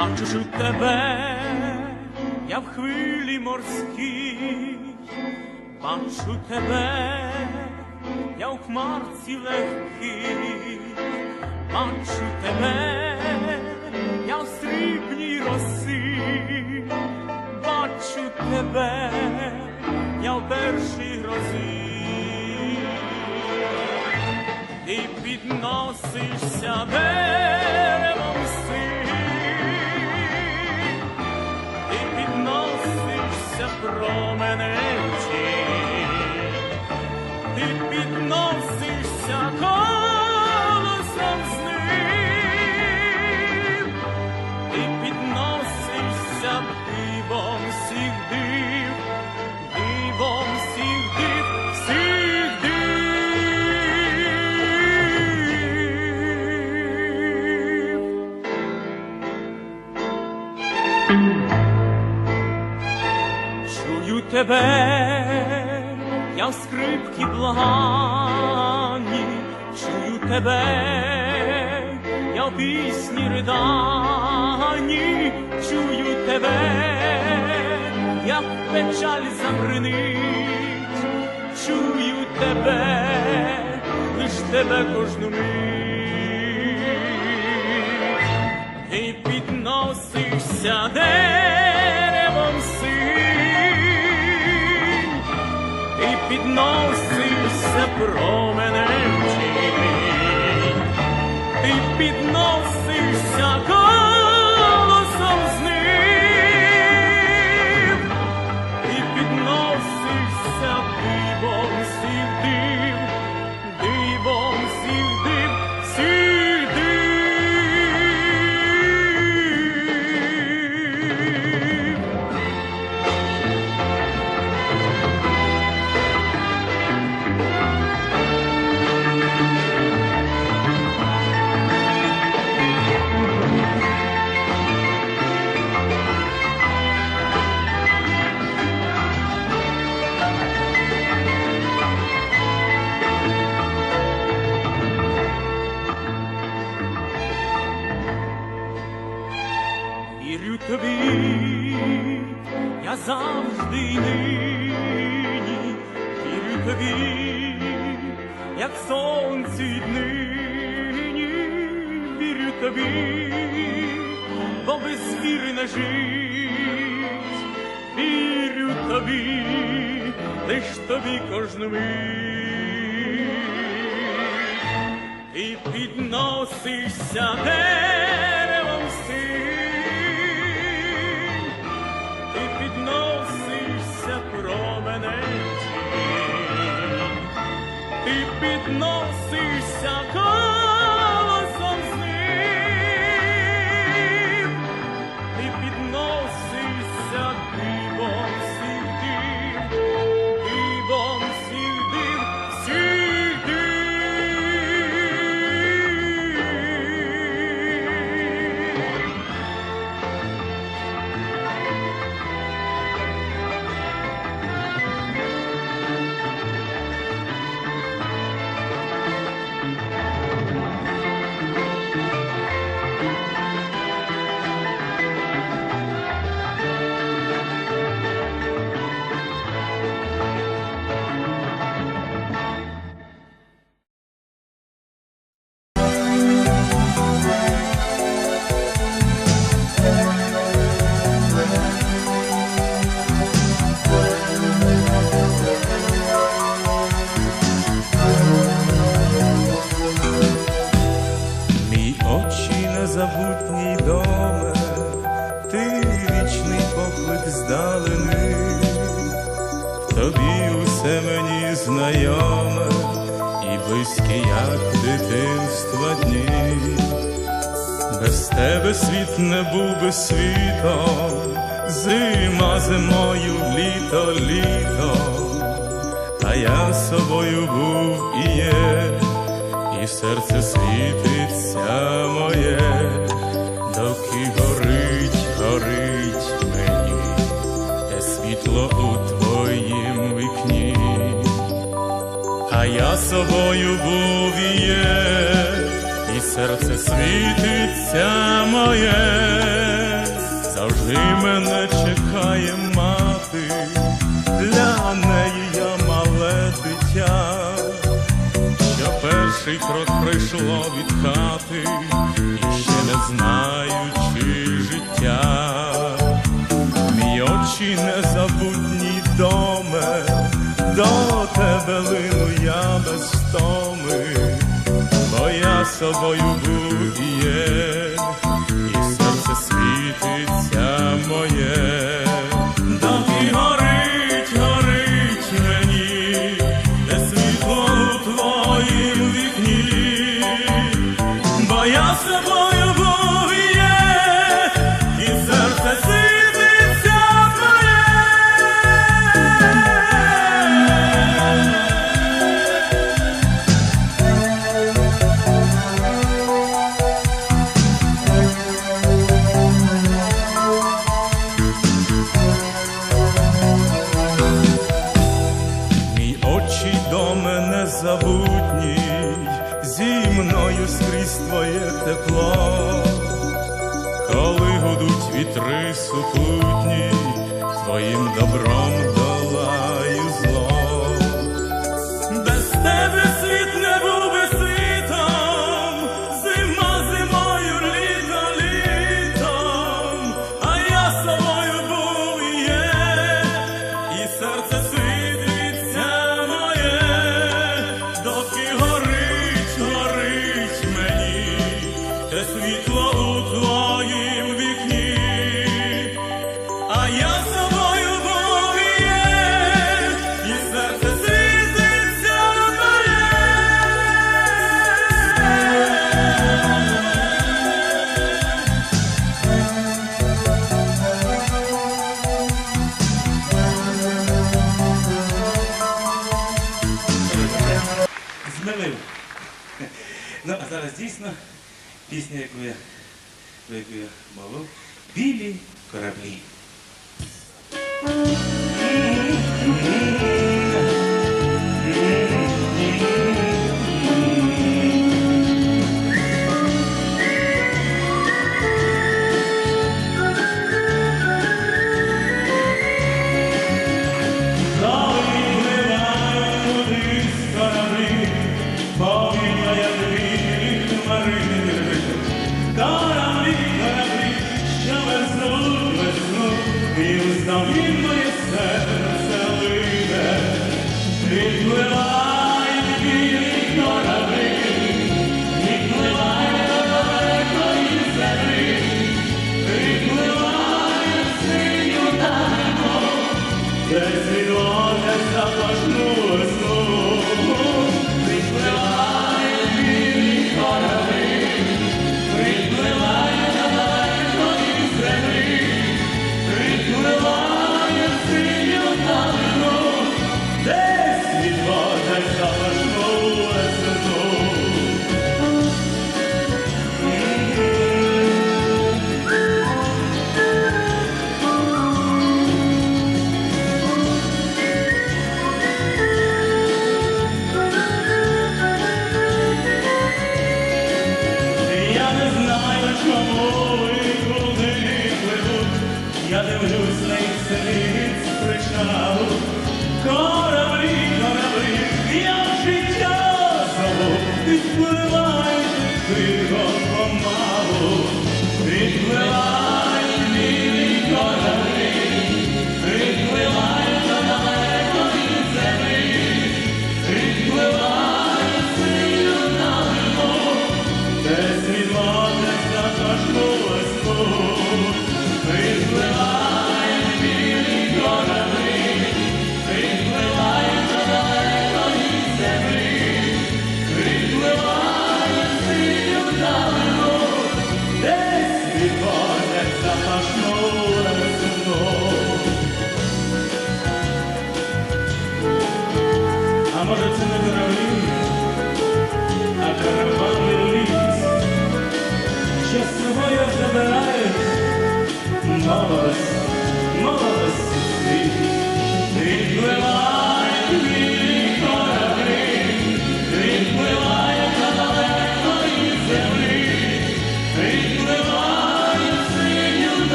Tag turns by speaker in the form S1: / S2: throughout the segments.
S1: Бачу ж у тебе, я в хвилі морській, бачу тебе, я в хмарці легкій, бачу тебе, я в срібній росі, бачу тебе, я в першій грозі. Ти підносишся деревом тебе, я в скрипки благані, чую тебе, я в пісні ридані, чую тебе, як печаль забринить, чую тебе, лиш тебе кожну мить. Ти підносишся деревом ти променем, ти підносишся як сонці й днині, вірю тобі, бо без віри не жить, вірю тобі, лиш тобі кожну мить. Ти підносишся деревом підносишся голосом
S2: і близьке, як дитинства дні. Без тебе світ не був би світом, зима зимою, літо, літо, а я собою був і є. І серце світиться моє, я собою був і є, і
S1: серце світиться моє, завжди мене чекає мати, для неї я мале дитя, що перший крок прийшло від хати, і ще не знаючи життя, мій очі незабутній дом до тебе лину я без стоми, бо я собою будь є. ти мною скрізь твоє тепло, коли гудуть вітри супутні, твоїм добром.
S3: пісня, яку я, яку я малив, білі кораблі.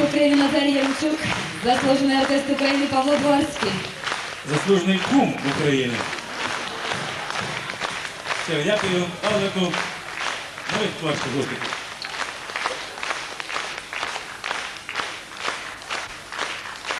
S4: України Назарій Ямчук, заслужений артист України Павло Дворський.
S1: Заслужений кум України. Все, дякую, Павлику. Нових творчих успіхів.